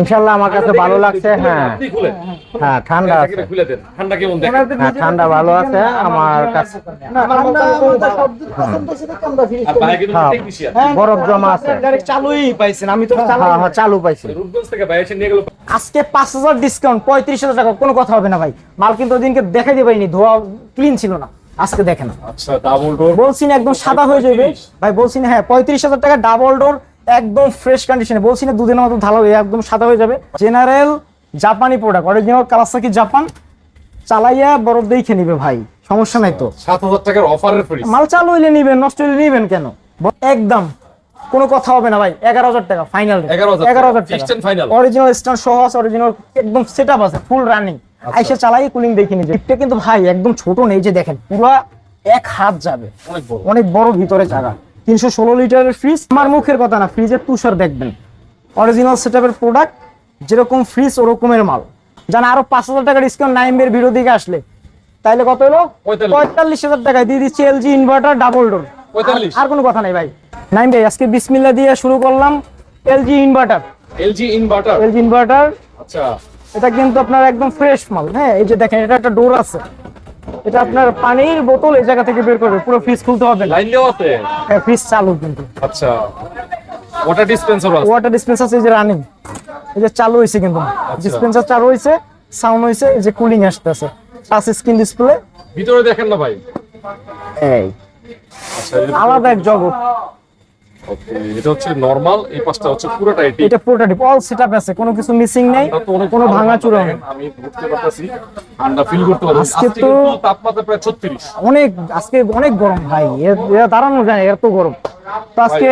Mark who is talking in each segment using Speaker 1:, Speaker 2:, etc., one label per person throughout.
Speaker 1: ইনশাল্লাহ আমার কাছে ভালো লাগছে হ্যাঁ। হ্যাঁ ঠান্ডা আছে। হ্যাঁ ঠান্ডা ভালো আছে আমার কাছে
Speaker 2: কিন্তু
Speaker 1: হ্যাঁ।
Speaker 2: টেকনিশিয়ান
Speaker 1: বরফ জমা আছে।
Speaker 3: চালুই পাইছেন আমি তো চালু
Speaker 1: হ্যাঁ হ্যাঁ চালু পাইছি।
Speaker 2: রূপগঞ্জ থেকে বাইরে এসে নিয়ে গেল
Speaker 3: আজকে পাঁচ হাজার ডিসকাউন্ট পঁয়ত্রিশ হাজার টাকা কোনো কথা হবে না ভাই। মাল কিন্তু ওদিনকে দেখাই দিবাইনি ধোয়া ক্লিন ছিল না। আজকে দেখেন।
Speaker 2: আচ্ছা ডাবল ডোর
Speaker 3: বলছি না একদম সাদা হয়ে যাবে। ভাই বলছি না হ্যাঁ পঁয়ত্রিশ হাজার টাকা ডাবল ডোর একদম ফ্রেশ কন্ডিশনে বলছি না দুদিনের মতো ঢালা হয়ে একদম সাদা হয়ে যাবে। জেনারেল জাপানি প্রোডাক্ট অরিজিনাল কালাসাকি জাপান চালাইয়া বরফ দেখে নিবে ভাই সমস্যা নাই তো।
Speaker 2: সাত হাজার টাকার অফারের ফ্রি
Speaker 3: মাল চালু হইলে নিবেন নষ্ট হইলে নিবেন কেন? একদম। কোনো কথা হবে না ভাই এগারো হাজার টাকা ফাইনাল এগারো হাজার টাকা অরিজিনাল স্ট্যান্ড সহ আছে অরিজিনাল একদম সেট আপ আছে ফুল রানিং আইসে চালাই কুলিং যে লিফটে কিন্তু ভাই একদম ছোট নেই যে দেখেন পুরো এক হাত যাবে।
Speaker 2: অনেক বড়।
Speaker 3: অনেক বড় ভিতরে জায়গা। তিনশো ষোলো লিটারের ফ্রিজ আমার মুখের কথা না ফ্রিজের তুষার দেখবেন। অরিজিনাল সেটআপের প্রোডাক্ট যেরকম ফ্রিজ ওরকমের মাল। জানা আরও পাঁচ হাজার টাকা ডিসকাউন্ট নাইমের ভিডিও দিকে আসলে। তাইলে কত হলো? পঁয়তাল্লিশ। হাজার টাকায় দিয়ে দিচ্ছি এলজি ইনভার্টার ডাবল ডোর আর কোনো কথা নেই ভাই। নাইম ভাই আজকে বিসমিল্লা দিয়ে শুরু করলাম LG inverter
Speaker 2: LG inverter
Speaker 3: LG inverter
Speaker 2: আচ্ছা।
Speaker 3: এটা কিন্তু আপনার একদম ফ্রেশ মাল হ্যাঁ? এই যে দেখেন এটা একটা ডোর আছে। এটা আপনার পানির বোতল এই জায়গা থেকে বের করবে পুরো ফ্রিজ খুলতে হবে না।
Speaker 2: লাইন দেওয়া আছে?
Speaker 3: হ্যাঁ ফ্রিজ চালু কিন্তু।
Speaker 2: আচ্ছা। ওয়াটার ডিসপেন্সার আছে?
Speaker 3: ওয়াটার ডিসপেন্সার আছে এই যে রানিং এই যে চালু হইছে কিন্তু। ডিসপেন্সার চালু হইছে সাউন্ড হইছে এই যে কুলিং আসতেছে। টাচ স্ক্রিন ডিসপ্লে
Speaker 2: ভিতরে দেখেন না ভাই?
Speaker 3: এই।
Speaker 2: আচ্ছা
Speaker 3: আলাদা এক জগৎ।
Speaker 2: ওকে এটা হচ্ছে নরমাল এই পাশটা হচ্ছে পুরোটা এটি।
Speaker 3: এটা পুরোটা ডিপ অল সেটআপ আছে কোনো কিছু মিসিং নেই কোনো ভাঙা চূড়া
Speaker 2: দেখেন, আমি বুঝতে পারতেছি। ঠান্ডা ফিল করতে পারছি
Speaker 3: আজকে
Speaker 2: আজকে
Speaker 3: তো-
Speaker 2: তাপমাত্রা প্রায় 36
Speaker 3: অনেক আজকে অনেক গরম ভাই দাঁড়ানো যায় এত গরম। তো আজকে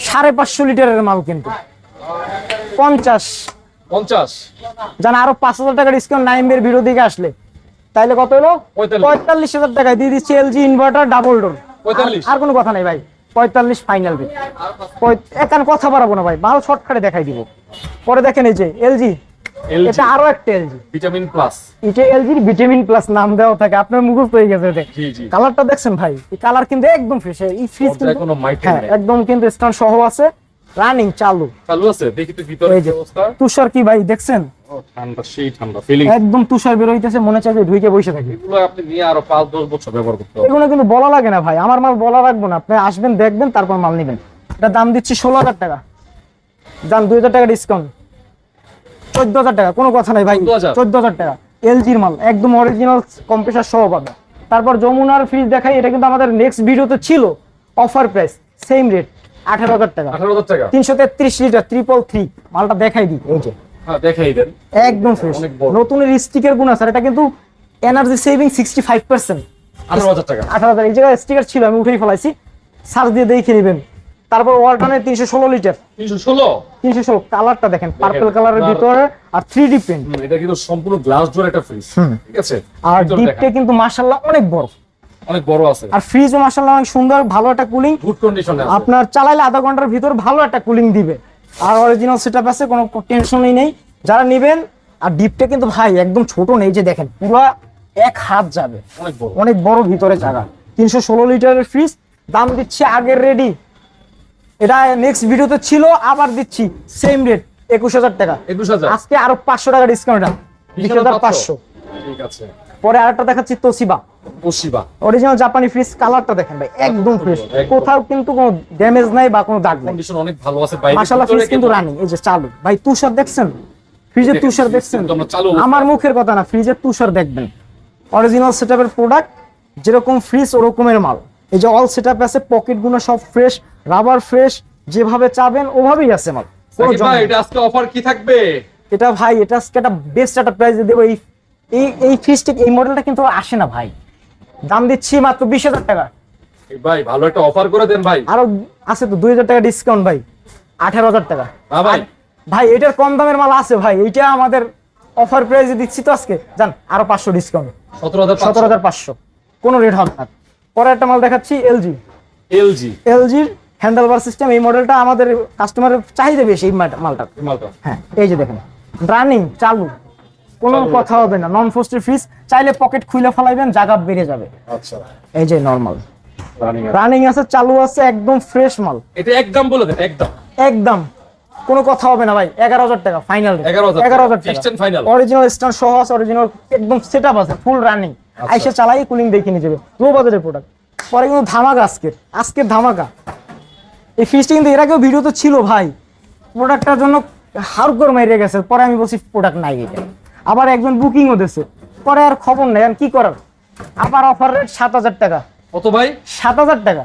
Speaker 3: সাড়ে পাঁচশো লিটারের মাল কিন্তু। পঞ্চাশ।
Speaker 2: 50
Speaker 3: জানা আরও পাঁচ হাজার টাকা ডিসকাউন্ট নাইমের ভিডিও দিকে আসলে। তাইলে কত হলো? পঁয়তাল্লিশ। হাজার টাকায় দিয়ে দিচ্ছি এলজি ইনভার্টার ডাবল ডোর আর কোনো কথা নাই ভাই। পঁয়তাল্লিশ ফাইনাল রেট একান কথা বাড়াবো না ভাই মাল শর্টকাটে দেখাই দিব। পরে দেখেন এই যে এলজি এটা আরও একটা এলজি
Speaker 2: ভিটামিন প্লাস
Speaker 3: এটা এলজির ভিটামিন প্লাস নাম দেওয়া থাকে আপনার মুখস্থ হয়ে গেছে এটা কালারটা দেখছেন ভাই? এই কালার কিন্তু একদম ফ্রেশ এই ফ্রিজ কিন্তু হ্যাঁ একদম কিন্তু স্ট্যান্ড সহ আছে। রানিং চালু।
Speaker 2: চালু আছে দেখি তো ভিতরে কি অবস্থা।
Speaker 3: তুষার কি ভাই দেখছেন?
Speaker 2: ও, ঠান্ডা সেই ঠান্ডা ফিলিং
Speaker 3: একদম তুষার বের হইতেছে মনে চাই যে ঢুকে বসে থাকি।
Speaker 2: এগুলো আপনি নিয়ে আরও 5 10 বছর ব্যবহার করতে হবে।
Speaker 3: এগুলো কিন্তু বলা লাগে না ভাই আমার মাল বলা রাখব না। আপনি আসবেন দেখবেন তারপর মাল নেবেন। এটা দাম দিচ্ছি ষোলো হাজার টাকা। দাম দুই হাজার টাকা ডিসকাউন্ট চোদ্দ হাজার টাকা কোনো কথা নাই ভাই।
Speaker 2: 14,000
Speaker 3: চোদ্দ হাজার টাকা এলজির মাল একদম অরিজিনাল কম্প্রেসার সহ পাবে। তারপর যমুনার ফ্রিজ দেখাই এটা কিন্তু আমাদের নেক্সট ভিডিওতে ছিল। অফার প্রাইস সেম রেট আঠারো হাজার টাকা।
Speaker 2: 18000 টাকা?
Speaker 3: তিনশো তেত্রিশ লিটার ট্রিপল থ্রি মালটা দেখাই দিই এই যে।
Speaker 2: হ্যাঁ দেখাই দেন।
Speaker 3: একদম ফ্রেশ
Speaker 2: অনেক
Speaker 3: নতুনের স্টিকের গুণ আছে এটা কিন্তু energy saving sixty five percent
Speaker 2: 18000 টাকা।
Speaker 3: আঠারো হাজার এই জায়গায় স্টিকার ছিল আমি উঠেই ফেলাইছি। সার্চ দিয়ে দেখে নেবেন। তারপর ওয়ালটনের তিনশো ষোলো লিটার
Speaker 2: 316
Speaker 3: তিনশো ষোলো কালারটা দেখেন পার্পল কালারের ভিতরে আর থ্রি ডি প্রিন্ট
Speaker 2: এটা কিন্তু সম্পূর্ণ গ্লাস ডোর একটা ফ্রিজ ঠিক আছে?
Speaker 3: আর ডিপটে কিন্তু মার্শাল্লাহ অনেক বড়।
Speaker 2: অনেক বড় আছে।
Speaker 3: আর ফ্রিজও মার্শাল্লাহ অনেক সুন্দর ভালো একটা কুলিং
Speaker 2: গুড কন্ডিশনে আছে।
Speaker 3: আপনার চালাইলে আধা ঘণ্টার ভিতর ভালো একটা কুলিং দিবে। আর অরিজিনাল সেটআপ আছে কোনো টেনশনই নেই। যারা নেবেন আর ডিপটা কিন্তু ভাই একদম ছোট নেই যে দেখেন পুরো এক হাত যাবে।
Speaker 2: অনেক বড়।
Speaker 3: অনেক বড় ভিতরে জায়গা। তিনশো ষোলো লিটারের ফ্রিজ দাম দিচ্ছি আগের রেডি এটা নেক্সট ভিডিওতে ছিল আবার দিচ্ছি সেম রেট একুশ হাজার টাকা।
Speaker 2: 21000
Speaker 3: আজকে আরও পাঁচশো টাকা ডিসকাউন্ট বিশ হাজার পাঁচশো।
Speaker 2: ঠিক আছে।
Speaker 3: পরে আরেকটা দেখাচ্ছি তোসিবা
Speaker 2: তোশিবা।
Speaker 3: অরিজিনাল জাপানি ফ্রিজ কালারটা দেখেন ভাই একদম ফ্রেশ কোথাও কিন্তু কোনো ড্যামেজ নাই বা কোনো দাগ নাই।
Speaker 2: কন্ডিশন অনেক ভালো আছে বাইরে
Speaker 3: মাশাআল্লাহ ফ্রিজ কিন্তু রানিং এই যে চালু। ভাই তুষার দেখছেন? ফ্রিজের তুষার দেখছেন?
Speaker 2: আমরা
Speaker 3: মুখের কথা না ফ্রিজের তুষার দেখবেন। অরিজিনাল সেটআপের প্রোডাক্ট যেরকম ফ্রিজ ওরকমের মাল। এই যে অল সেটআপ আছে পকেটগুলো সব ফ্রেশ রাবার ফ্রেশ যেভাবে চাবেন ওভাবেই আছে মাল।
Speaker 2: ভাই এটা আজকে অফার কি থাকবে?
Speaker 3: এটা ভাই এটা আজকে একটা বেস্ট একটা প্রাইস দেবো। এই এই এই ফ্রিজটা এই মডেলটা কিন্তু আসে না ভাই। দাম দিচ্ছি মাত্র বিশ হাজার টাকা।
Speaker 2: ভাই ভালো একটা অফার করে দেন ভাই।
Speaker 3: আরও আছে তো দুই হাজার টাকা ডিসকাউন্ট ভাই আঠারো হাজার টাকা।
Speaker 2: ভাই।
Speaker 3: ভাই এটার কম দামের মাল আছে ভাই এইটা আমাদের অফার প্রাইসে দিচ্ছি তো আজকে। জান আরও পাঁচশো ডিসকাউন্ট
Speaker 2: সতেরো হাজার
Speaker 3: সতেরো হাজার পাঁচশো। কোনো রেট হবে না। পরে একটা মাল দেখাচ্ছি এলজি
Speaker 2: এলজি
Speaker 3: এলজির হ্যান্ডেল বার সিস্টেম এই মডেলটা আমাদের কাস্টমারের চাহিদা বেশি এই মালটা হ্যাঁ এই যে দেখেন। রানিং চালু। কোনো কথা হবে না। নন ফোস্টের ফ্রিজ চাইলে পকেট খুলে ফেলাইবেন জায়গা বেড়ে যাবে।
Speaker 2: আচ্ছা।
Speaker 3: এই যে নর্মাল
Speaker 2: রানিং
Speaker 3: আছে। চালু আছে একদম ফ্রেশ মাল।
Speaker 2: এটা একদম বলে দেন একদম।
Speaker 3: একদম। কোনো কথা হবে না ভাই এগারো হাজার টাকা ফাইনাল
Speaker 2: 11,000
Speaker 3: এগারো হাজার টাকা? অরিজিনাল স্ট্যান্ড সহ আছে অরিজিনাল একদম সেট আপ আছে ফুল রানিং
Speaker 2: আচ্ছা।
Speaker 3: আইসে চালাই কুলিং দেখে নিয়ে যাবে। লো বাজারের প্রোডাক্ট পরে কিন্তু ধামাকা আজকের আজকের ধামাকা। এই ফ্রিজটা কিন্তু এর আগেও ভিডিও তো ছিল ভাই। প্রোডাক্টটার জন্য হাড় করে মেরে গেছে পরে আমি বলছি প্রোডাক্ট নাই এটা। আবার একজন বুকিংও দিয়েছে পরে আর খবর নেই কি করার? আবার অফার রেট সাত হাজার টাকা।
Speaker 2: কত ভাই?
Speaker 3: সাত হাজার টাকা।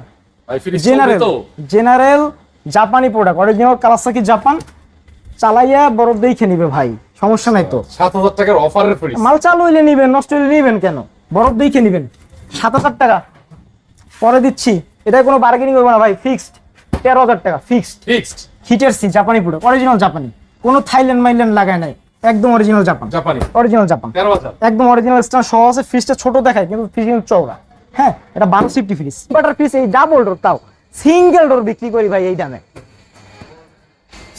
Speaker 3: জেনারেল জেনারেল জাপানি প্রোডাক্ট অরিজিনাল কালাসাকি জাপান চালাইয়া বরফ দেখে নিবে ভাই সমস্যা নাই তো।
Speaker 2: সাত হাজার টাকার অফারের ফ্রিজ
Speaker 3: মাল চালু হইলে নিবেন নষ্ট হইলে নিবেন কেন? বরফ দেখে নিবেন। সাত হাজার টাকা। পরে দিচ্ছি। এটা কোনো বার্গেনিং করব না ভাই ফিক্সড তেরো হাজার টাকা ফিক্সড
Speaker 2: ফিক্সড
Speaker 3: হিটের সি জাপানি প্রোডাক্ট অরিজিনাল জাপানি কোনো থাইল্যান্ড মাইল্যান্ড লাগায় নাই। একদম অরিজিনাল জাপান
Speaker 2: জাপানি
Speaker 3: অরিজিনাল জাপান একদম অরিজিনাল স্টার সহ আছে ফ্রিজটা ছোট দেখায় কিন্তু ফ্রিজ কিন্তু চওড়া। হ্যাঁ এটা বারো সিফটি ফ্রিজ বাটার ফ্রিজ এই ডাবল ডোর তাও। সিঙ্গেল ডোর বিক্রি করি ভাই এই দামে।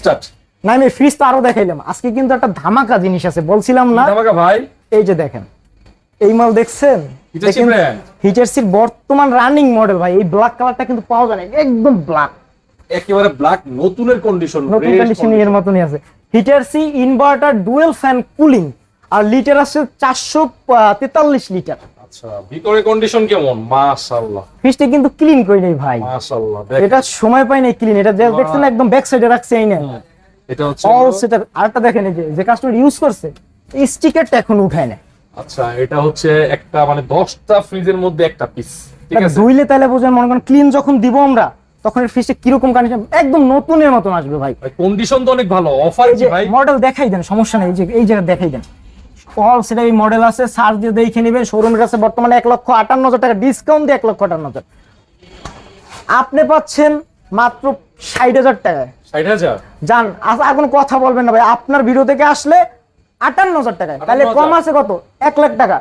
Speaker 2: স্টার্ট
Speaker 3: না আমি ফ্রিজ তো আরও দেখাইলাম। আজকে কিন্তু একটা ধামাকা জিনিস আছে বলছিলাম না।
Speaker 2: আমাকে ভাই?
Speaker 3: এই যে দেখেন এই মাল দেখছেন?
Speaker 2: Hitachi brand?
Speaker 3: হিটার সিট বর্তমান রানিং মডেল ভাই এই ব্ল্যাক কালারটা কিন্তু পাওয়া যায় না একদম ব্ল্যাক
Speaker 2: একেবারে ব্ল্যাক নতুনের কন্ডিশন
Speaker 3: নতুন কন্ডিশন এর মতনই আছে। Hitachi inverter dual fan cooling আর লিটার আছে চারশো তেতাল্লিশ লিটার
Speaker 2: আচ্ছা ভিতরে কন্ডিশন কেমন? মাশাআল্লাহ।
Speaker 3: ফ্রিজটা কিন্তু ক্লিন করে নেই ভাই।
Speaker 2: মাশাআল্লাহ
Speaker 3: এটা সময় পাই নাই ক্লিন এটা দেখছেন একদম ব্যাক সাইডে রাখছে এই না।
Speaker 2: এটা হচ্ছে
Speaker 3: অল
Speaker 2: হলো-
Speaker 3: সেটা আরেকটা দেখেন এই যে যে কাস্টমার ইউজ করছে এই স্টিকারটা এখন উঠায় না
Speaker 2: আচ্ছা এটা হচ্ছে একটা মানে দশটা ফ্রিজের মধ্যে একটা পিস ঠিক আছে?
Speaker 3: ধুইলে তাহলে বোঝেন মনে করেন ক্লিন যখন দিব আমরা তখন এর ফ্রিজটা কীরকম কন্ডিশন একদম নতুনের মতন আসবে ভাই।
Speaker 2: কন্ডিশন তো অনেক ভালো অফার
Speaker 3: যে
Speaker 2: ভাই?
Speaker 3: মডেল দেখাই দেন সমস্যা নেই এই যে এই জায়গা দেখাই দেন। অল সেটা এই মডেল আছে সার্চ দিয়ে দেখে নেবেন শোরুমের কাছে বর্তমানে এক লক্ষ আটান্ন হাজার টাকা ডিসকাউন্ট দিয়ে এক লক্ষ আটান্ন হাজার। আপনি পাচ্ছেন মাত্র ষাট হাজার টাকায়।
Speaker 2: ষাট হাজার?
Speaker 3: যান আর কোনো কথা বলবেন না ভাই আপনার ভিডিও থেকে আসলে আটান্ন হাজার টাকায়। তাহলে কম আছে কত? এক লাখ টাকা।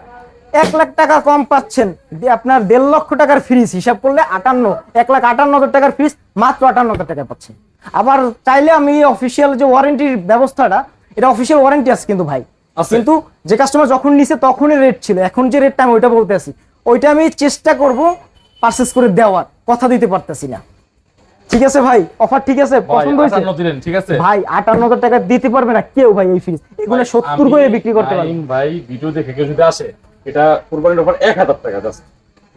Speaker 3: এক লাখ টাকা কম পাচ্ছেন। আপনার দেড় লক্ষ টাকার ফ্রিজ হিসাব করলে আটান্ন এক লাখ আটান্ন হাজার টাকার ফ্রিজ মাত্র আটান্ন হাজার টাকায় পাচ্ছেন। আবার চাইলে আমি অফিসিয়াল যে ওয়ারেন্টির ব্যবস্থাটা এটা অফিসিয়াল ওয়ারেন্টি আছে কিন্তু ভাই। কিন্তু যে কাস্টমার যখন নিছে তখনই রেট ছিল। এখন যে রেটটা আমি ওইটা বলতে আছি। ওইটা আমি চেষ্টা করব পারচেস করে দেওয়ার। কথা দিতে পারতেছি না। ঠিক আছে ভাই? অফার ঠিক আছে? পছন্দ হয়েছে?
Speaker 2: ঠিক আছে?
Speaker 3: ভাই আটান্ন হাজার টাকা দিতে পারবে না কেউ ভাই এই ফ্রিজ এগুলো
Speaker 2: ভাই,
Speaker 3: সত্তর
Speaker 2: আমি-
Speaker 3: করে বিক্রি করতে পারবে।
Speaker 2: ভাই ভিডিও দেখে কেউ যদি আসে এটা কুরবানির অফার এক হাজার টাকা জাস্ট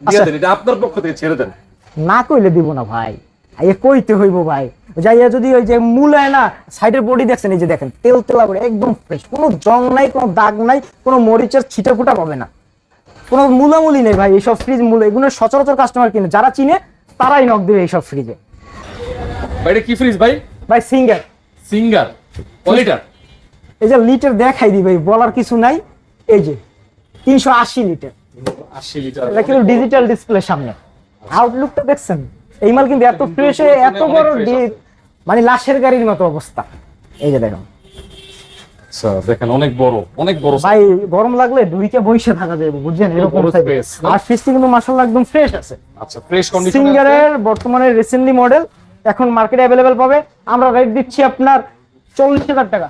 Speaker 2: দিয়ে
Speaker 3: আচ্ছা।
Speaker 2: দেন এটা আপনার পক্ষ থেকে ছেড়ে দেন।
Speaker 3: না কইলে দিব না ভাই। এ কইতে হইব ভাই। যাইয়া যদি ওই যে মূলায় না সাইডের বডি দেখছেন এই যে দেখেন তেল তেলা করে একদম ফ্রেশ কোনো জং নাই কোনো দাগ নাই কোনো মরিচের ছিটা ফুটা পাবে না। কোনো মূলামূলি নেই ভাই এইসব ফ্রিজ মূল এগুলো সচরাচর কাস্টমার কিনে। যারা চিনে তারাই নক দেবে এইসব ফ্রিজে
Speaker 2: ভাই এটা কি ফ্রিজ ভাই?
Speaker 3: ভাই সিঙ্গার
Speaker 2: সিঙ্গার কোয়ালিটার
Speaker 3: এই যে লিটার দেখাই ভাই বলার কিছু নাই। এই যে তিনশো আশি লিটার।
Speaker 2: আশি লিটার।
Speaker 3: এটা কিন্তু ডিজিটাল ডিসপ্লে সামনে। আউটলুকটা দেখছেন? এই মাল কিন্তু এত ফ্রেশ এত বড় মানে লাশের গাড়ির মতো অবস্থা। এই যে দেখুন।
Speaker 2: আচ্ছা দেখেন অনেক বড় অনেক বড়
Speaker 3: ভাই গরম লাগলে দুইকে বইসে থাকা যাবে বুঝছেন? এরকম
Speaker 2: বড়
Speaker 3: size।
Speaker 2: space, না?
Speaker 3: আর ফ্রিজটি কিন্তু একদম ফ্রেশ আছে।
Speaker 2: আচ্ছা ফ্রেশ কন্ডিশন
Speaker 3: সিঙ্গারের বর্তমানে রিসেন্টলি মডেল এখন মার্কেটে অ্যাভেলেবেল পাবে। আমরা রেট দিচ্ছি আপনার চল্লিশ হাজার টাকা।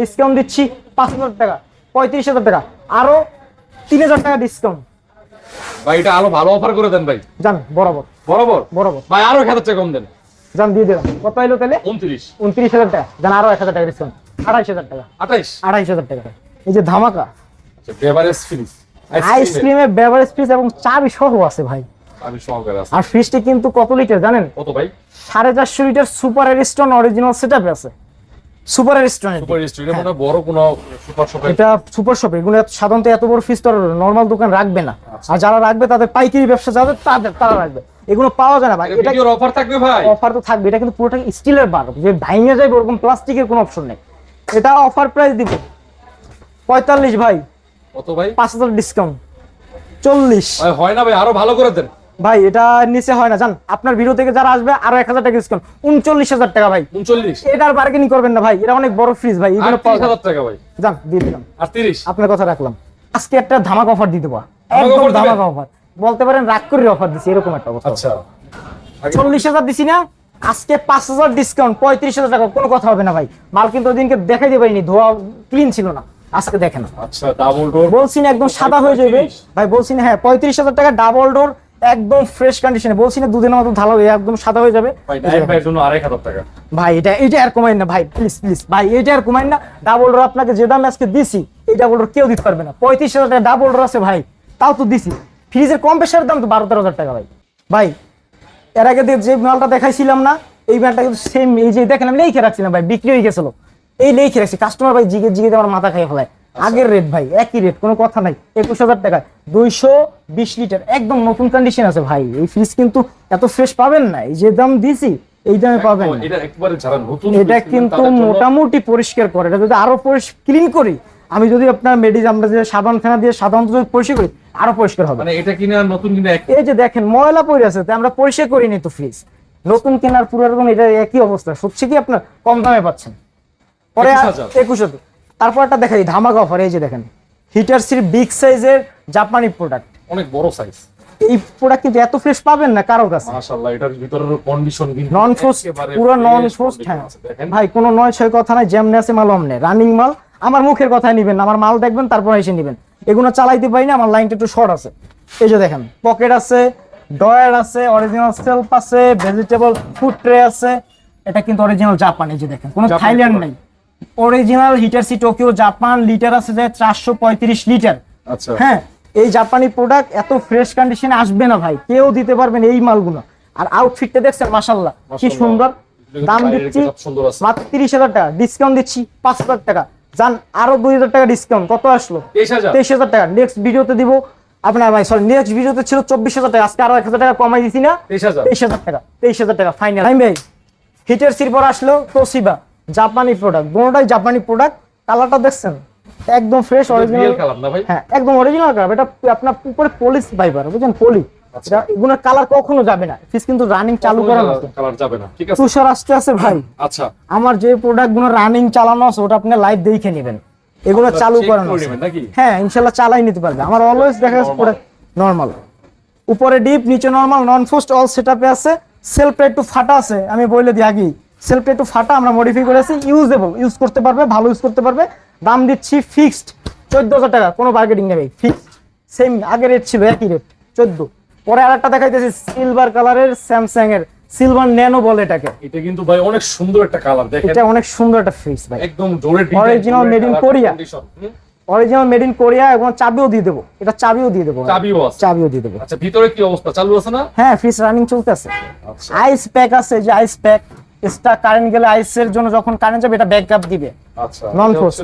Speaker 3: ডিসকাউন্ট দিচ্ছি পাঁচ হাজার টাকা পঁয়ত্রিশ হাজার টাকা। আরও তিন হাজার টাকা ডিসকাউন্ট
Speaker 2: ভাই এটা আরও ভালো অফার করে দেন ভাই।
Speaker 3: যান বরাবর।
Speaker 2: বরাবর?
Speaker 3: বরাবর।
Speaker 2: ভাই আরও এক হাজার টাকা কম দেন।
Speaker 3: যান দিয়ে দিলাম। কত এলো তাহলে?
Speaker 2: উনত্রিশ।
Speaker 3: উনত্রিশ হাজার টাকা। যান আরও এক হাজার টাকা ডিসকাউন্ট আড়াইশ হাজার টাকা।
Speaker 2: আঠাইশ?
Speaker 3: আড়াইশ হাজার টাকা। এই যে ধামাকা।
Speaker 2: বেভারেজ ফ্রিজ
Speaker 3: আইসক্রিমের বেভারেজ ফ্রিজ এবং চাবি সহ আছে ভাই। আর ফ্রিজটি কিন্তু কত লিটার জানেন?
Speaker 2: কত ভাই?
Speaker 3: সাড়ে চারশো litre super Ariston original set আছে। সুপার এরিস্টন
Speaker 2: সুপার স্টোরে বড় কোনো সুপার শপের
Speaker 3: এটা সুপার শপ এগুলো সাধারণত এত বড় তো নর্মাল দোকান রাখবে না। আর যারা রাখবে তাদের পাইকারি ব্যবসা যাদের তাদের তারা রাখবে। এগুলো পাওয়া যায় না ভাই। এটা
Speaker 2: অফার থাকবে ভাই।
Speaker 3: অফার তো থাকবে। এটা কিন্তু পুরোটা স্টিলের বার। যে ভাঙে যাবে ওরকম প্লাস্টিকের কোনো অপশন নেই। এটা অফার প্রাইস দিব। পঁয়তাল্লিশ ভাই।
Speaker 2: কত ভাই?
Speaker 3: পাঁচ হাজার ডিসকাউন্ট চল্লিশ।
Speaker 2: ভাই হয় না ভাই আরও ভালো করে দেন।
Speaker 3: ভাই এটা নিচে হয় না জান। আপনার ভিডিও থেকে যারা আসবে আরও এক হাজার টাকা ডিসকাউন্ট উনচল্লিশ হাজার টাকা ভাই।
Speaker 2: উনচল্লিশ।
Speaker 3: এটা আর বার্গেনিং করবেন না ভাই এটা অনেক বড় ফ্রিজ ভাই এগুলো
Speaker 2: টাকা ভাই।
Speaker 3: যান দিয়ে দিলাম।
Speaker 2: আর তিরিশ
Speaker 3: আপনার কথা রাখলাম। আজকে একটা ধামাক অফার দিতে
Speaker 2: ধামাকা
Speaker 3: একদম? ধামাকা অফার বলতে পারেন রাগ করে অফার দিছি এরকম একটা অবস্থা
Speaker 2: আচ্ছা।
Speaker 3: চল্লিশ হাজার দিছি না আজকে পাঁচ হাজার ডিসকাউন্ট পঁয়ত্রিশ হাজার টাকা কোনো কথা হবে না ভাই। মাল কিন্তু ওদিনকে দেখাই দিয়ে পারিনি ধোয়া ক্লিন ছিল না। আজকে দেখেন।
Speaker 2: আচ্ছা ডাবল ডোর
Speaker 3: বলছি না একদম সাদা হয়ে যাবে। ভাই বলছি না হ্যাঁ পঁয়ত্রিশ হাজার টাকা ডাবল ডোর একদম ফ্রেশ কন্ডিশনে বলছি না দুদিনের মতো ভালো হয়ে একদম সাদা হয়ে যাবে।
Speaker 2: ভাই
Speaker 3: এটা এটা আর কমাইন না ভাই প্লিজ প্লিজ ভাই এটা আর কমাইন না। ডাবল ডোর আপনাকে যে দামে আজকে দিছি এই ডাবল ডোর কেউ দিতে পারবে না। পঁয়ত্রিশ হাজার টাকা ডাবল ডোর আছে ভাই তাও তো দিছি। ফ্রিজের কম্প্রেসারের দাম তো বারো তেরো হাজার টাকা ভাই। ভাই এর আগে দিয়ে যে মালটা দেখাইছিলাম না এই মালটা কিন্তু সেম এই যে দেখেন আমি লিখে রাখছিলাম ভাই বিক্রি হয়ে গেছিল। এই লিখে রাখছি। কাস্টমার ভাই জিগে জিগে আমার মাথা খাইয়ে ফেলায়। আগের রেট ভাই একই রেট কোনো কথা নাই। একুশ হাজার টাকা দুইশো বিশ লিটার একদম নতুন কন্ডিশন আছে ভাই। এই ফ্রিজ কিন্তু এত ফ্রেশ পাবেন না এই যে দাম দিছি এই দামে পাবেন
Speaker 2: এটা
Speaker 3: কিন্তু মোটামুটি পরিষ্কার করে। এটা যদি আরও ক্লিন করি আমি যদি আপনার মেডিজ আমরা যে সাধারণ ফেনা দিয়ে সাধারণত যদি পরিষ্কার করি আরও পরিষ্কার হবে।
Speaker 2: মানে এটা কিনে আর নতুন কিনে
Speaker 3: এই যে দেখেন ময়লা পড়ে আছে তাই আমরা পরিষ্কার করিনি তো ফ্রিজ নতুন কেনার পুরো এটা একই অবস্থা সত্যি কি আপনার কম দামে পাচ্ছেন? পরে
Speaker 2: 21,000
Speaker 3: একুশ হাজার। তারপর একটা দেখাই ধামাকা অফার এই যে দেখেন হিটার সির বিগ সাইজের জাপানি প্রোডাক্ট
Speaker 2: অনেক বড় সাইজ
Speaker 3: এই প্রোডাক্ট কিন্তু এত ফ্রেশ পাবেন না কারও কাছে?
Speaker 2: মাশাআল্লাহ এটার ভিতরের কন্ডিশন কিন্তু
Speaker 3: নন
Speaker 2: একেবারে
Speaker 3: পুরো নন
Speaker 2: condition
Speaker 3: হ্যাঁ। ভাই কোনো নয় ছয় কথা নাই যেমনি আছে মাল অমনে। রানিং মাল আমার মুখের কথাই নিবেন না আমার মাল দেখবেন তারপর এসে নিবেন। এগুলো চালাইতে পারি না আমার লাইনটা একটু শর্ট আছে। এই যে দেখেন পকেট আছে ডয়ার আছে অরিজিনাল সেলফ আছে ভেজিটেবল ফুড ট্রে আছে এটা কিন্তু অরিজিনাল জাপান এই যে দেখেন। কোনো থাইল্যান্ড। নেই। Original Hitachi Tokyo Japan litre আছে যে চারশো পঁয়ত্রিশ লিটার
Speaker 2: আচ্ছা।
Speaker 3: হ্যাঁ এই জাপানি প্রোডাক্ট এত ফ্রেশ কন্ডিশনে আসবে না ভাই। কেউ দিতে পারবেন এই মালগুলো। আর আউটফিটটা দেখছেন মাসাল্লাহ কি সুন্দর। দাম দিচ্ছি। মাত্র তিরিশ হাজার টাকা। ডিসকাউন্ট দিচ্ছি পাঁচ হাজার টাকা। যান আরও দুই হাজার টাকা ডিসকাউন্ট কত আসলো?
Speaker 2: 23000
Speaker 3: তেইশ হাজার টাকা। নেক্সট ভিডিওতে দিব। আপনার ভাই সরি নেক্সট ভিডিওতে ছিল চব্বিশ হাজার টাকা। আজকে আরও এক হাজার টাকা কমাই দিছি না।
Speaker 2: 23000
Speaker 3: তেইশ হাজার টাকা। তেইশ হাজার টাকা ফাইনাল ভাই হিটের সির পর আসলো তোসিবা জাপানি প্রোডাক্ট দুটোটাই জাপানি প্রোডাক্ট কালারটা দেখছেন? একদম ফ্রেশ অরিজিনাল
Speaker 2: কালার না ভাই?
Speaker 3: হ্যাঁ একদম অরিজিনাল কালার এটা আপনার উপরে পলিশ ফাইবার বুঝছেন? পলি
Speaker 2: আচ্ছা।
Speaker 3: এগুলোর কালার কখনো যাবে না। ফিস কিন্তু রানিং চালু করা আছে
Speaker 2: কালার যাবে না ঠিক আছে?
Speaker 3: তুষার আসতে আছে ভাই।
Speaker 2: আচ্ছা।
Speaker 3: আমার যে প্রোডাক্টগুলো রানিং চালানো আছে ওটা আপনি লাইভ দেখে নেবেন। এগুলো চালু
Speaker 2: করে
Speaker 3: আছে।
Speaker 2: নাকি?
Speaker 3: হ্যাঁ ইনশাল্লাহ চালাই নিতে পারবে। আমার অলওয়েজ দেখা যাচ্ছে। প্রোডাক্ট নর্মাল উপরে ডিপ নিচে নর্মাল নন ফোস্ট অল সেটআপে আছে। সেলফ একটু ফাটা আছে আমি বলে দিই আগেই। সেলফ একটু ফাটা আমরা মডিফাই করেছি ইউজেবল ইউজ করতে পারবে ভালো ইউজ করতে পারবে। দাম দিচ্ছি ফিক্সড চোদ্দ হাজার টাকা কোনো বার্গেটিং নেবে ফিক্সড সেম আগের রেট ছিল একই রেট চোদ্দ। পরে আরেকটা দেখাইতেছি সিলভার কালারের স্যামসাং এর সিলভার ন্যানো বলে এটাকে।
Speaker 2: এটা কিন্তু ভাই অনেক সুন্দর একটা কালার দেখেন।
Speaker 3: এটা অনেক সুন্দর একটা ফ্রিজ ভাই।
Speaker 2: একদম জোরে
Speaker 3: Original made in Korea। Original made in Korea এবং চাবিও দিয়ে দেবো। এটা চাবিও দিয়ে দেবো
Speaker 2: চাবিও আছে।
Speaker 3: চাবিও দিয়ে দেবো।
Speaker 2: আচ্ছা ভিতরে কি অবস্থা? চালু আছে না?
Speaker 3: হ্যাঁ ফ্রিজ রানিং চলতেছে।
Speaker 2: আচ্ছা।
Speaker 3: আইস প্যাক আছে যে আইস প্যাক এক্সট্রা কারেন্ট গেলে আইসের জন্য যখন কারেন্ট যাবে এটা ব্যাকআপ দিবে।
Speaker 2: আচ্ছা
Speaker 3: non frost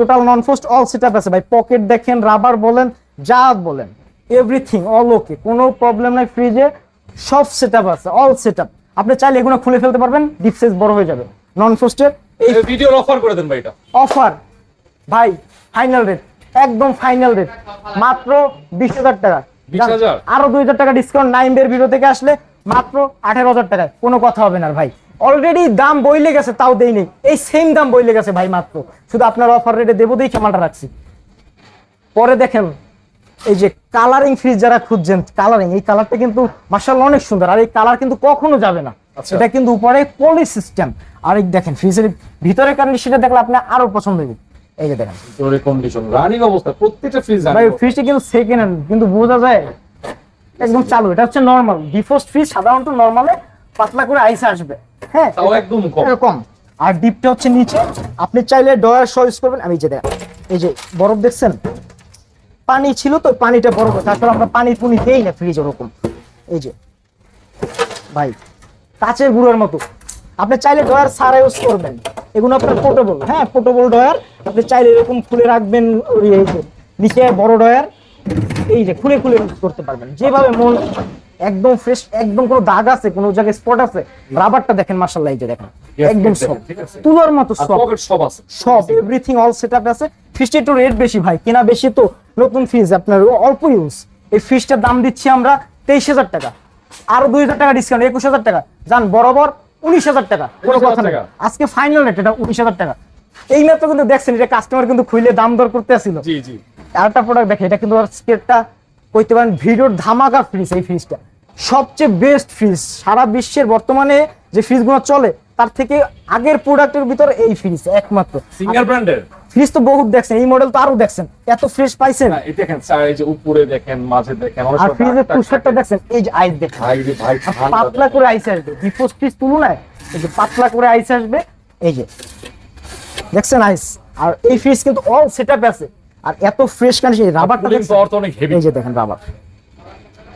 Speaker 3: total non frost all setup আছে। ভাই পকেট দেখেন রাবার বলেন যা বলেন এভরিথিং অল ওকে কোনো প্রবলেম নাই ফ্রিজে সব সেটআপ আছে অল সেটআপ আপনি চাইলে এগুলো খুলে ফেলতে পারবেন ডিপ সাইজ বড় হয়ে যাবে। নন ফোস্টের এই
Speaker 2: ভিডিওর অফার করে দেন ভাই এটা।
Speaker 3: অফার ভাই ফাইনাল রেট একদম ফাইনাল রেট মাত্র বিশ হাজার টাকা।
Speaker 2: 20,000?
Speaker 3: আরও দুই হাজার টাকা ডিসকাউন্ট নাইমের ভিডিও থেকে আসলে মাত্র আঠারো হাজার টাকায়। কোনো কথা হবে না ভাই। অলরেডি দাম বইলে গেছে তাও দেই নেই। এই সেম দাম বইলে গেছে ভাই মাত্র। শুধু আপনার অফার রেটে দেবো দিয়ে খেমালটা রাখছি। পরে দেখেন এই যে কালারিং ফ্রিজ যারা খুঁজছেন কালারিং এই কালারটা কিন্তু মার্শাল্লাহ অনেক সুন্দর। আর এই কালার কিন্তু কখনো যাবে না।
Speaker 2: আচ্ছা।
Speaker 3: এটা কিন্তু উপরে পলি সিস্টেম আর এই দেখেন ফ্রিজের ভিতরে কারণ সেটা দেখলে আপনি আরও পছন্দ হবে এই যে দেখেন।
Speaker 2: ভিতরে কন্ডিশন রানিং অবস্থা প্রত্যেকটা ফ্রিজ
Speaker 3: ভাই ফ্রিজটা কিন্তু সেকেন্ড হ্যান্ড কিন্তু বোঝা যায় একদম চালু। এটা হচ্ছে নর্মাল ডিফোস্ট ফ্রিজ সাধারণত নর্মালে পাতলা করে আইসে আসবে। হ্যাঁ
Speaker 2: তাও একদম কম।
Speaker 3: এরকম আর ডিপটা হচ্ছে নিচে। আপনি চাইলে ডয়ার সহ ইউজ করবেন আমি যে দেখ এই যে বরফ দেখছেন? পানি ছিল তো পানিটা বরফ। তারপর আমরা পানি পুনি দেই না ফ্রিজ ওরকম। এই যে ভাই কাচের গুঁড়োর মতো। আপনি চাইলে ডয়ার সারা ইউজ করবেন। এগুলো আপনার পোর্টেবল হ্যাঁ পোর্টেবল ডয়ার আপনি চাইলে এরকম খুলে রাখবেন ওই এই যে নিচে বড় ডয়ার এই যে খুলে খুলে করতে পারবেন। যেভাবে মন একদম ফ্রেশ একদম কোনো দাগ আছে কোনো জায়গায় স্পট আছে রাবারটা দেখেন মার্শাল্লাহ এই যে দেখেন একদম সব তুলোর মতো সব
Speaker 2: সব আছে।
Speaker 3: সব এভরিথিং অল সেটআপ আছে। ফ্রিজটা একটু রেট বেশি ভাই কেনা বেশি তো নতুন ফ্রিজ আপনার অল্প ইউজ এই ফ্রিজটার দাম দিচ্ছি আমরা তেইশ হাজার টাকা। আরও দুই হাজার টাকা ডিসকাউন্ট একুশ হাজার টাকা। যান বরাবর উনিশ হাজার টাকা কোনো কথা
Speaker 2: টাকা।
Speaker 3: আজকে ফাইনাল রেট এটা উনিশ হাজার টাকা। এই মাত্র কিন্তু দেখছেন এটা কাস্টমার কিন্তু খুলে দাম দর করতে আসছিল
Speaker 2: জি জি।
Speaker 3: আরেকটা প্রোডাক্ট দেখে এটা কিন্তু স্কেটটা কইতে পারেন ভিডিওর ধামাকা ফ্রিজ এই ফ্রিজটা সবচেয়ে বেস্ট ফ্রিজ সারা বিশ্বের বর্তমানে যে ফ্রিজগুলো চলে তার থেকে আগের প্রোডাক্টের ভিতরে এই ফ্রিজ একমাত্র।
Speaker 2: সিঙ্গেল ব্র্যান্ডের
Speaker 3: ফ্রিজ তো বহুত দেখছেন এই মডেল তো আরও দেখছেন। এত ফ্রেশ পাইছেন?
Speaker 2: না, এই দেখেন স্যার এই যে উপরে দেখেন মাঝে দেখেন
Speaker 3: আর ফ্রিজের
Speaker 2: টাগ
Speaker 3: দেখছেন এই যে আইস দেখেন।
Speaker 2: ভাই
Speaker 3: পাতলা করে আইস আসবে বিফোর ফ্রিজ তুলনায় এই যে পাতলা করে আইস আসবে এই যে। দেখছেন আইস আর এই ফ্রিজ কিন্তু অল সেটআপ আছে। আর এত ফ্রেশ কন্ডিশন রাবারটা
Speaker 2: অনেক হেভি
Speaker 3: এই যে দেখেন রাবার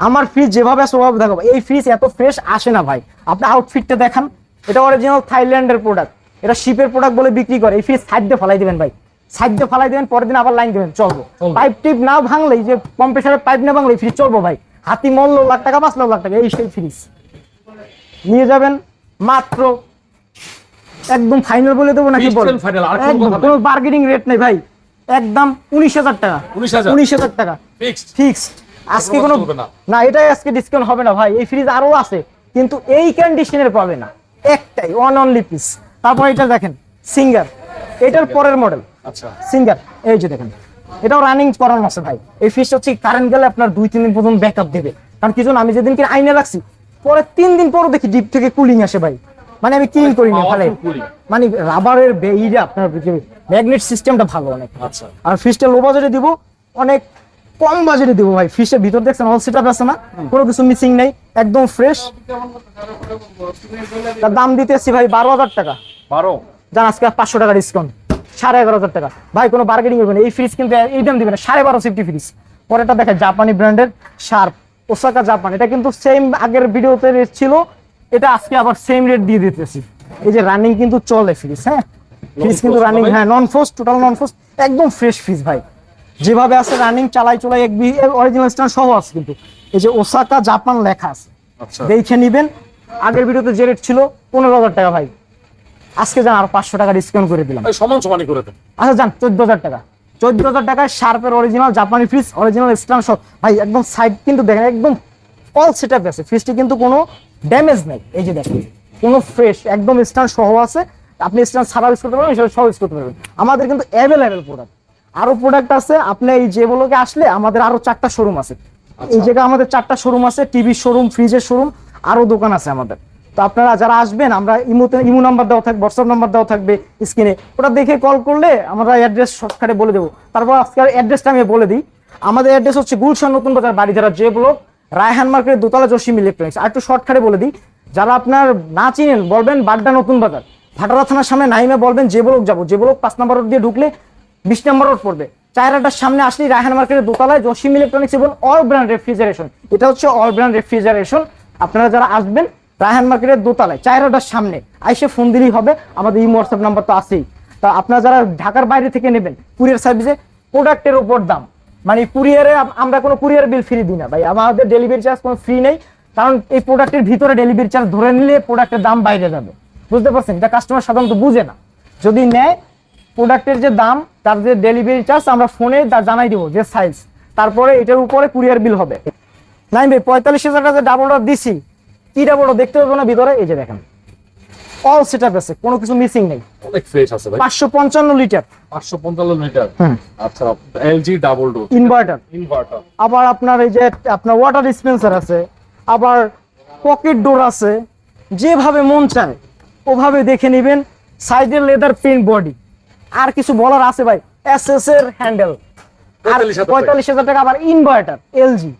Speaker 3: আমার ফ্রিজ যেভাবে আছে ওভাবে দেখাবো। এই ফ্রিজ এত ফ্রেশ আসে না ভাই। আপনি আউটফিটটা দেখান। এটা অরিজিনাল থাইল্যান্ডের প্রোডাক্ট এটা শিপের প্রোডাক্ট বলে বিক্রি করে। এই ফ্রিজ সাইড ফালাই দিবেন ভাই। সাইড ফালাই দিবেন পরের দিন আবার লাইন দিবেন। চলবো। পাইপ টিপ না ভাঙলে যে কম্প্রেসারের পাইপ না ভাঙলে ফ্রিজ চলবো ভাই। হাতি মল্ল লাখ টাকা পাঁচ লাখ টাকা এই সেই ফ্রিজ নিয়ে যাবেন মাত্র একদম ফাইনাল বলে দেবো নাকি
Speaker 2: কোনো
Speaker 3: বার্গেনিং রেট নেই ভাই। একদম উনিশ হাজার টাকা। উনিশ হাজার? টাকা।
Speaker 2: ফিক্সড
Speaker 3: আজকে
Speaker 2: কোনো না।
Speaker 3: এটাই আজকে ডিসকাউন্ট হবে না ভাই। এই ফ্রিজ আরও আছে কিন্তু এই কন্ডিশনের পাবে না। একটাই ওয়ান অনলি পিস তারপর এটা দেখেন সিঙ্গার এটার পরের মডেল
Speaker 2: আচ্ছা।
Speaker 3: সিঙ্গার এই যে দেখেন এটাও রানিং করানো আছে ভাই। এই ফ্রিজটা হচ্ছে কারেন্ট গেলে আপনার দুই তিন দিন পর্যন্ত ব্যাকআপ দেবে। কারণ কি আমি যেদিনকে আইনে রাখছি পরে তিন দিন পরও দেখি ডিপ থেকে কুলিং আসে ভাই। মানে আমি ক্লিন করি না ভালো মানে রাবারের বেইটা আপনার ম্যাগনেট সিস্টেমটা ভালো অনেক।
Speaker 2: আচ্ছা।
Speaker 3: আর ফ্রিজটা লো বাজেটে দিব অনেক কম বাজেটে দিব ভাই। ফ্রিজের ভিতর দেখছেন অল সেটআপ আছে না? কোনো কিছু মিসিং নেই একদম ফ্রেশ তার দাম দিতেছি ভাই বারো হাজার টাকা।
Speaker 2: বারো?
Speaker 3: জান আজকে পাঁচশো টাকা ডিসকাউন্ট সাড়ে এগারো হাজার টাকা। ভাই কোনো বার্গেনিং করবে না। এই ফ্রিজ কিন্তু এই দাম দিবে না সাড়ে বারো সিফটি ফ্রিজ পরেরটা দেখে জাপানি ব্র্যান্ডের শার্প ওসাকা জাপান এটা কিন্তু সেম আগের ভিডিওতে রেট ছিল এটা আজকে আবার সেম রেট দিয়ে দিতেছি। এই যে রানিং কিন্তু চলে ফ্রিজ হ্যাঁ? ফ্রিজ কিন্তু রানিং হ্যাঁ non frost total non frost একদম ফ্রেশ ফ্রিজ ভাই। যেভাবে আছে রানিং চালাই চলাই এক অরিজিনাল স্ট্যান্ড সহ আছে কিন্তু। এই যে ওসাকা জাপান লেখা আছে।
Speaker 2: আচ্ছা।
Speaker 3: দেখে নিবেন। আগের ভিডিওতে যে রেট ছিল পনেরো হাজার টাকা ভাই। আজকে যান আর পাঁচশো টাকা ডিসকাউন্ট করে দিলাম।
Speaker 2: সমান সমানই করে দেন।
Speaker 3: আচ্ছা যান চোদ্দ হাজার টাকা। চোদ্দ হাজার টাকায় শার্পের অরিজিনাল জাপানি ফ্রিজ অরিজিনাল স্ট্যান্ড সব ভাই একদম সাইড কিন্তু দেখেন একদম অল সেট আপ আছে। ফ্রিজটি কিন্তু কোনো ড্যামেজ নেই। এই যে দেখেন কোনো ফ্রেশ একদম স্ট্যান্ড সহ আছে। আপনি স্ট্যান্ড ছাড়াও ইউজ করতে পারবেন সেটা সহ ইউজ করতে পারবেন। আমাদের কিন্তু অ্যাভেলেবেল প্রোডাক্ট আরও প্রোডাক্ট আছে আপনি এই যেগুলোকে আসলে আমাদের আরও চারটা শোরুম আছে। এই জায়গায় আমাদের চারটা শোরুম আছে টিভি শোরুম ফ্রিজের শোরুম আরও দোকান আছে আমাদের। তো আপনারা যারা আসবেন আমরা ইমোতে ইমো নাম্বার দেওয়া থাকবে হোয়াটসঅ্যাপ নাম্বার দেওয়া থাকবে স্ক্রিনে ওটা দেখে কল করলে আমরা অ্যাড্রেস শর্টকাটে বলে দেবো। তারপর আজকের অ্যাড্রেসটা আমি বলে দিই। আমাদের অ্যাড্রেস হচ্ছে গুলশান নতুন বাজার বাড়িধারা যে ব্লক রায়হান মার্কেট দোতলা জসিম ইলেকট্রনিক্স আর একটু শর্টকাটে বলে দিই। যারা আপনার না চিনেন বলবেন বাড্ডা নতুন বাজার। ভাটারা থানার সামনে নাইমে বলবেন, যে ব্লক যাব, যে ব্লক পাঁচ নম্বর দিয়ে ঢুকলে বিশ নম্বর রোড পড়বে। চায়রাটার সামনে আসলেই রায়হান মার্কেটের দোতলায় জসিম ইলেকট্রনিক্স এবং অল ব্র্যান্ড রেফ্রিজারেশন এটা হচ্ছে অল ব্র্যান্ড রেফ্রিজারেশন আপনারা যারা আসবেন রায়হান মার্কেটের দোতলায়, চায়রাটার সামনে, আইসে ফোন দিলেই হবে। আমাদের এই হোয়াটসঅ্যাপ নাম্বার তো আছেই। তা আপনারা যারা ঢাকার বাইরে থেকে নেবেন, কুরিয়ার সার্ভিসে প্রোডাক্টের ওপর দাম। মানে কুরিয়ারে আমরা কোনো কুরিয়ার বিল ফ্রি দিই না ভাই। আমাদের ডেলিভারি চার্জ কোনো ফ্রি নেই। কারণ এই প্রোডাক্টের ভিতরে ডেলিভারি চার্জ ধরে নিলে প্রোডাক্টের দাম বাইরে যাবে। বুঝতে পারছেন? এটা কাস্টমার সাধারণত বুঝে না। যদি নেয় প্রোডাক্টের যে দাম তার যে ডেলিভারি চার্জ আমরা ফোনে জানাই দিব যে সাইজ তারপরে এটার উপরে কুরিয়ার বিল হবে। নাই ভাই পঁয়তাল্লিশ হাজার টাকা ডাবলটা দিছি কি ডাবলটা দেখতে পাবো না ভিতরে? এই যে দেখেন। অল সেট আপ আছে কোনো কিছু মিসিং নেই।
Speaker 2: অনেক ফ্রেশ আছে ভাই।
Speaker 3: পাঁচশো পঞ্চান্ন লিটার
Speaker 2: পাঁচশো পঞ্চান্ন লিটার
Speaker 3: হুম।
Speaker 2: আচ্ছা LG double door
Speaker 3: inverter
Speaker 2: inverter
Speaker 3: আবার আপনার এই যে আপনার ওয়াটার ডিসপেন্সার আছে আবার পকেট ডোর আছে যেভাবে মন চায়। ওভাবে দেখে নেবেন সাইডের লেদার প্রিন্ট বডি আর কিছু বলার আছে ভাই এস এস এর হ্যান্ডেল আর
Speaker 2: 45,000
Speaker 3: পঁয়তাল্লিশ হাজার টাকা আবার ইনভার্টার এলজি